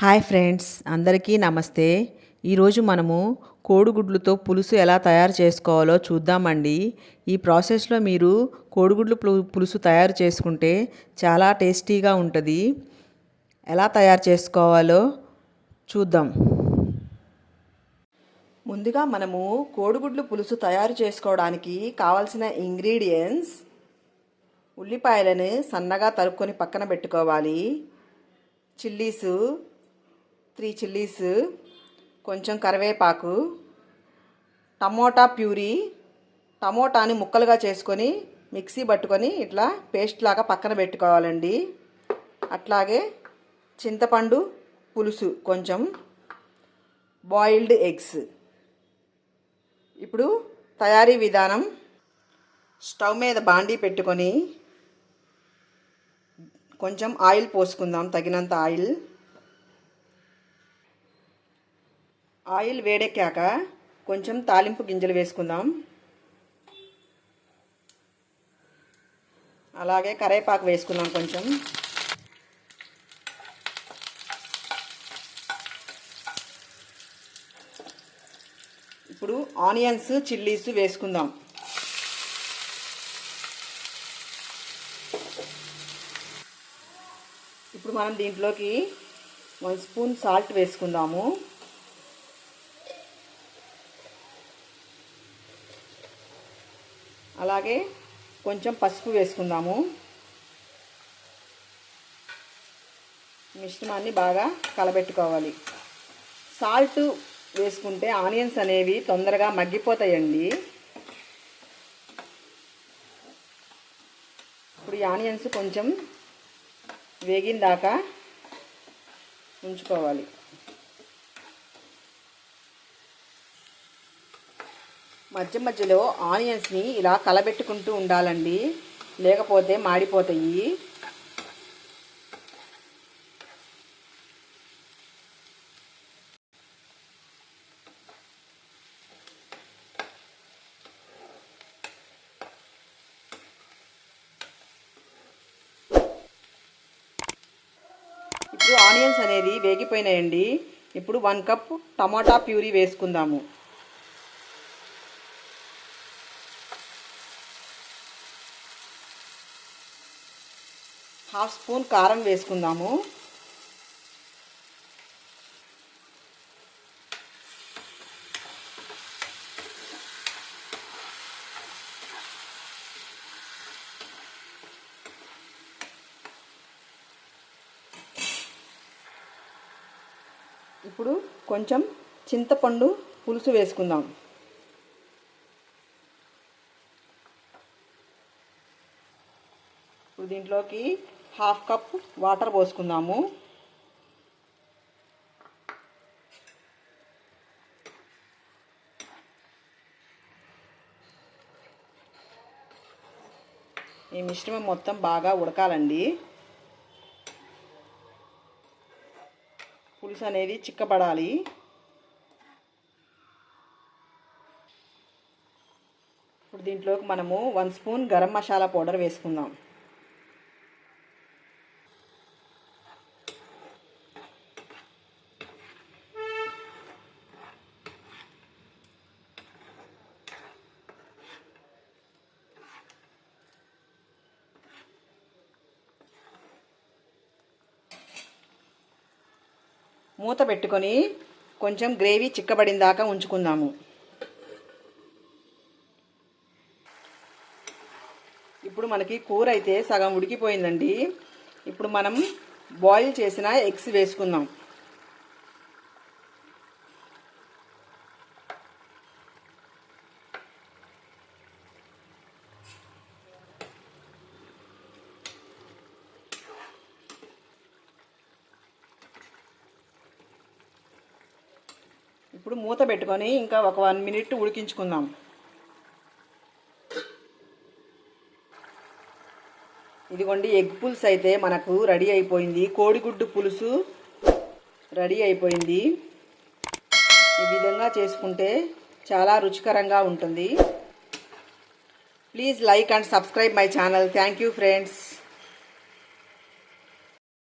Hi friends అందరికీ నమస్తే. ఈరోజు మనము కోడిగుడ్లతో పులుసు ఎలా తయారు చేసుకోవాలో చూద్దామండి. ఈ ప్రాసెస్లో మీరు కోడిగుడ్లు పులుసు తయారు చేసుకుంటే చాలా టేస్టీగా ఉంటుంది. ఎలా తయారు చేసుకోవాలో చూద్దాం. ముందుగా మనము కోడిగుడ్లు పులుసు తయారు చేసుకోవడానికి కావాల్సిన ఇంగ్రీడియంట్స్ ఉల్లిపాయలను సన్నగా తరుక్కొని పక్కన పెట్టుకోవాలి. చిల్లీసు త్రీ చిల్లీస్ కొంచెం కరివేపాకు టమోటా ప్యూరీ టమోటాని ముక్కలుగా చేసుకొని మిక్సీ పట్టుకొని ఇట్లా పేస్ట్ లాగా పక్కన పెట్టుకోవాలండి. అట్లాగే చింతపండు పులుసు కొంచెం బాయిల్డ్ ఎగ్స్. ఇప్పుడు తయారీ విధానం స్టవ్ మీద బాండీ పెట్టుకొని కొంచెం ఆయిల్ పోసుకుందాం తగినంత ఆయిల్. ఆయిల్ వేడెక్కాక కొంచెం తాలింపు గింజలు వేసుకుందాం. అలాగే కరేపాకు వేసుకుందాం కొంచెం. ఇప్పుడు ఆనియన్స్ చిల్లీస్ వేసుకుందాం. ఇప్పుడు మనం దీంట్లోకి వన్ స్పూన్ సాల్ట్ వేసుకుందాము. అలాగే కొంచెం పసుపు వేసుకుందాము. మిశ్రమాన్ని బాగా కలబెట్టుకోవాలి. సాల్ట్ వేసుకుంటే ఆనియన్స్ అనేవి తొందరగా మగ్గిపోతాయండి. ఇప్పుడు ఈ ఆనియన్స్ కొంచెం వేగిన దాకా ఉంచుకోవాలి. మధ్య మధ్యలో ఆనియన్స్ని ఇలా కలబెట్టుకుంటూ ఉండాలండి. లేకపోతే మాడిపోతాయి. ఇప్పుడు ఆనియన్స్ అనేది వేగిపోయినాయండి. ఇప్పుడు వన్ కప్ టమాటా ప్యూరీ వేసుకుందాము. హాఫ్ స్పూన్ కారం వేసుకుందాము. ఇప్పుడు కొంచెం చింతపండు పులుసు వేసుకుందాం. ఇప్పుడు దీంట్లోకి హాఫ్ కప్ వాటర్ పోసుకుందాము. ఈ మిశ్రమం మొత్తం బాగా ఉడకాలండి. పులుసు అనేది చిక్కబడాలి. ఇప్పుడు దీంట్లోకి మనము one spoon garam masala powder వేసుకుందాం. మూత పెట్టుకొని కొంచెం గ్రేవీ చిక్కబడిన దాకా ఉంచుకుందాము. ఇప్పుడు మనకి కూర అయితే సగం ఉడికిపోయిందండి. ఇప్పుడు మనం బాయిల్ చేసిన ఎగ్స్ వేసుకుందాం. ఇప్పుడు మూత పెట్టుకొని ఇంకా ఒక వన్ మినిట్ ఉడికించుకుందాం. ఇదిగోండి ఎగ్ పులుసు అయితే మనకు రెడీ అయిపోయింది. కోడిగుడ్డు పులుసు రెడీ అయిపోయింది. ఈ విధంగా చేసుకుంటే చాలా రుచికరంగా ఉంటుంది. Please like and subscribe my channel. Thank you friends.